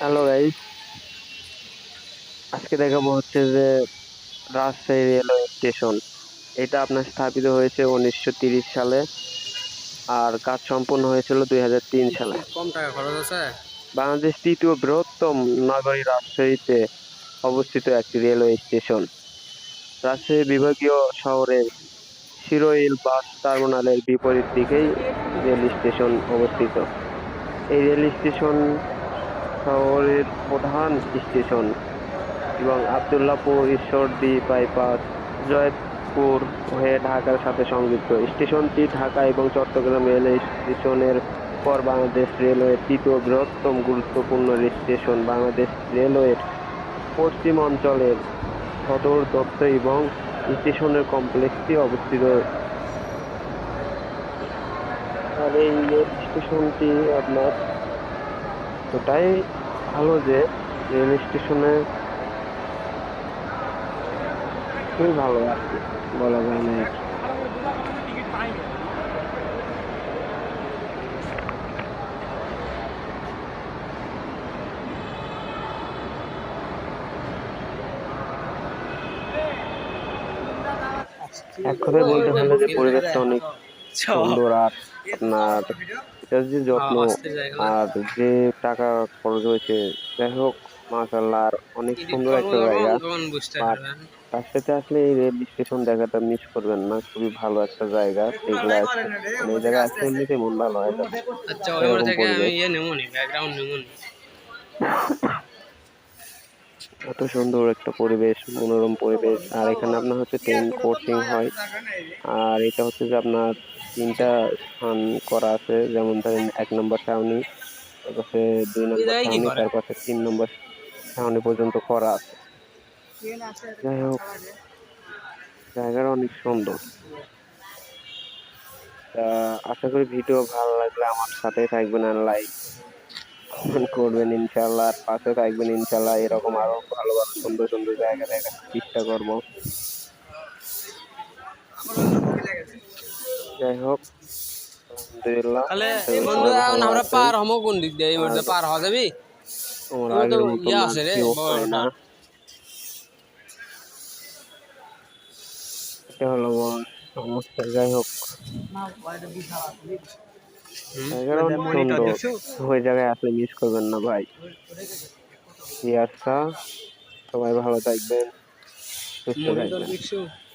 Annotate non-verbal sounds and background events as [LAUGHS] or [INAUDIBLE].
Hello guys আজকে দেখাবো হচ্ছে যে রাজশাহী রেলওয়ে স্টেশন। এটা আপনার স্থাপিত হয়েছে উনিশশো তিরিশ সালে আর কাজ সম্পন্ন হয়েছিল দুই সালে। কম টাকা খরচ আছে? বাংলাদেশ তৃতীয় বৃহত্তম নগরী রাজশাহীতে অবস্থিত একটি রেলওয়ে স্টেশন। রাজশাহী বিভাগীয় শহরের শিরোইল বাস টার্মিনালের বিপরীত দিকেই রেল স্টেশন অবস্থিত। এই রেল স্টেশন শহরের প্রধান স্টেশন এবং আবদুল্লাপুর ঈশ্বরদী বাইপাস, জয়পুর হয়ে ঢাকার সাথে সংযুক্ত। স্টেশনটি ঢাকা এবং চট্টগ্রাম রেল স্টেশনের পর বাংলাদেশ রেলওয়ের তৃতীয় বৃহত্তম গুরুত্বপূর্ণ স্টেশন বাংলাদেশ রেলওয়ের পশ্চিম অঞ্চলের সদর দপ্তর এবং স্টেশনের কমপ্লেক্সটি অবস্থিত। আর এই স্টেশনটি আপনার এতটাই ভালো যে রেল স্টেশনে খুবই ভালো আর কি বলা যায় না। এক কথায় বলতে হলে যে পরিবেশটা অনেক সুন্দর আর আপনার এটার যে যত্ন আর যে টাকা খরচ হয়েছে যাই হোক মাশাল্লাহ আর অনেক সুন্দর একটা জায়গা। আর তার সাথে আসলে এই রেল স্টেশন দেখাটা মিস করবেন না খুবই ভালো একটা জায়গা সেগুলো আছে মানে এই জায়গা আসলে এমনিতে মন ভালো হয়। আচ্ছা ওই জায়গায় আমি ইয়ে নেব নি ব্যাকগ্রাউন্ড নেব নি। [LAUGHS] এত সুন্দর একটা পরিবেশ মনোরম পরিবেশ। আর এখানে আপনার হচ্ছে ট্রেন কোচিং হয়। আর এটা হচ্ছে যে আপনার তিনটা স্থান করা আছে। যেমন ধরেন এক নম্বর ছাউনি তারপরে দুই নম্বর ছাউনি তারপরে তিন নম্বর ছাউনি পর্যন্ত করা আছে। যাই হোক জায়গাটা অনেক সুন্দর। আশা করি ভিডিও ভালো লাগলে আমার সাথে থাকবেন আর লাইক কমেন্ট করবেন ইনশাল্লাহ আর পাশে থাকবেন ইনশাল্লাহ এরকম আরও ভালো ভালো সুন্দর সুন্দর জায়গা দেখার চেষ্টা করব। যাই হোক আলহামদুলিল্লাহ। তাহলে বন্ধু আমরা পার হমো কোন দিক দিয়ে? এই মোড়ে পার হওয়া যাবি? তোমার আগের মতো আছে রে, কেউ বড় না। না। এটা হলো সমস্যা যাই হোক। ওই জায়গায় আসলে মিস করবেন না ভাই। আচ্ছা। সবাই ভালো থাকবেন। সুস্থ থাকবেন।